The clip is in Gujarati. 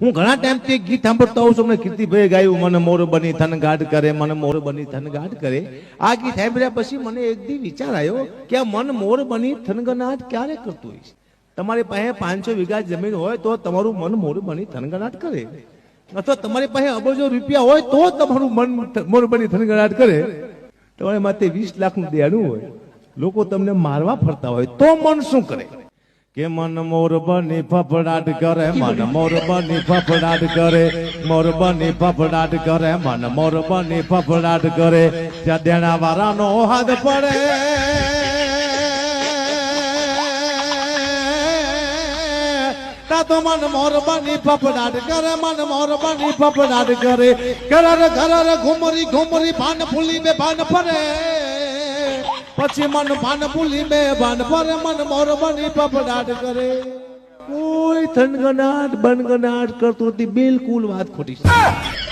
હું ઘણા ટાઈમથી ગીત સાંભળતો હોઉં છું. મને કીર્તિભાઈ ગાયું, મને મોર બની થનગાટ કરે, મને મોર બની થનગાટ કરે. આ ગીત સાંભળ્યા પછી મને એક દી વિચાર આવ્યો કે આ મન મોર બની થનગનાટ ક્યારે કરતું હોય તમારી પાસે પાંચસો વીઘા જમીન હોય તો તમારું મન મોર બની થનગનાટ કરે. અથવા તમારી પાસે અબજો રૂપિયા હોય તો તમારું મન મોર બની થનગનાટ કરે. તમારે માથે વીસ લાખનું દેણું હોય, લોકો તમને મારવા ફરતા હોય તો મન શું કરે? કે મન મોર બની ફફડાટ કરે, મન મોર બની ફફડાટ કરે, મોર બની ફફડાટ કરે, મન મોર બની ફફડાટ કરે ત્યાં દેણા વાળાનો હાથ પડે. તો મન મોર બની ફફડાટ કરે, મન મોર બની ફફડાટ કરે ઘર ઘર ઘુમરી ઘુમરી ભાન ફૂલી બે ભાન ફરે. પછી મન ભાન ભૂલી બે ભાન ફરે મન મોર બની પપડાટ કરે. કોઈ થનગનાટ, બનગનાટ કરતો બિલકુલ વાત ખોટી છે.